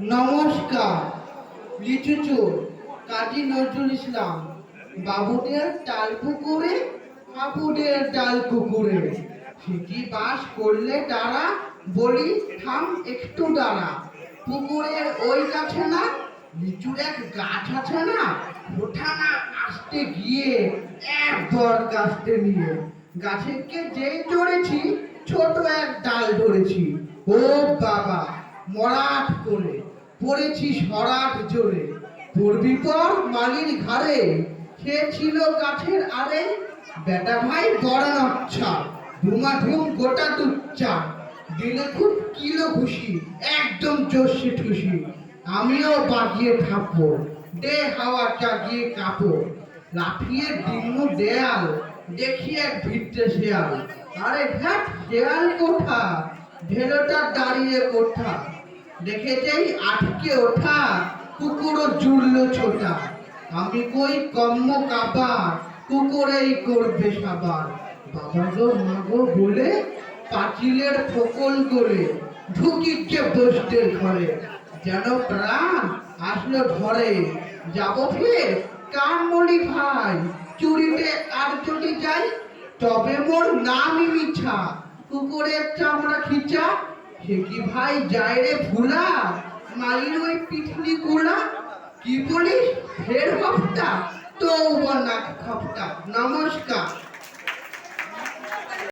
নমস্কার। লিচু চোর কাজী নজরুল ইসলাম, বাবুদের ডাল পুকুরে, বাবুদের ডাল পুকুরে। সিটি বাস করলে তারা বলি, থাম একটু দাঁড়া। পুকুরের ওই কাছে না, লিচুর এক গাছ আছে না ওঠা না আসতে গিয়ে এক বর গাছতে নিয়ে। গাছেরকে যেই চড়েছি ছোট এক ডাল ধরেছি। ও বাবা মরাট করে। পড়েছি সরাট জোরে। পড়বি পর মালির ঘাড়ে সে ছিল গাছের আরে বেটা ভাই বড় নচ্ছা ধুমা ধুম গোটা দুচ্চা দিলে খুব কিলো খুশি, একদম জোশে ঠুসি। আমিও বাগিয়ে থাকব, দে হাওয়া চাগিয়ে কাপড় লাফিয়ে দিন্ন দেয়াল দেখি এক ভিড়তে শেয়াল। আরে ঘাট শেয়াল কোঠা ঢেলোটা দাঁড়িয়ে কোঠা দেখেছেই, আটকে ওঠা কুকুরও জুড়লো ছোটা। আমি কই কম্ম কাবার, কুকুরেই করবে সাবার। বাবা গো, মা গো, বলে পাঁচিলের ফোকল করে ঢুকিচ্ছে বস্তের ঘরে। যেন প্রাণ আসলো ধরে। যাব ফের কান মলি ভাই, চুরিতে আর যদি যাই, তবে মোর নামই মিছা কুকুরের চামড়া খিচা কি ভাই যায় রে ভুলা? মালির ওই পিঠনি গোলা? কি বলিস? ফের হপ্তা তো বনাক খপ্তা নমস্কার।